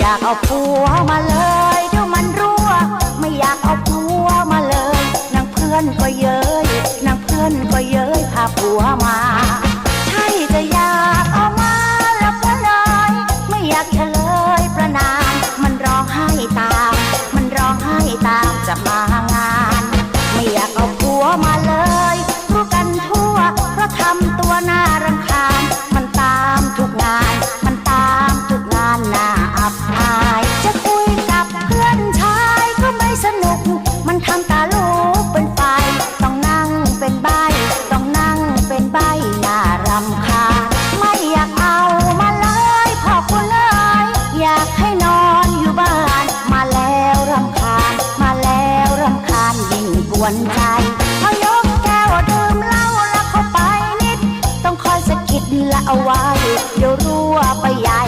อยากเอาผัวมาเลยเดี๋ยวมันรั่ว ไม่อยากเอาผัวมาเลยนางเพื่อนก็เย้ยนางเพื่อนก็เย้ยพาผัวมา วนใจพอยกแก้วดื่มเหล้าแล้วเข้าไปนิด ต้องคอยสะกิดละเอาไว้ เดี๋ยวรั่วไปใหญ่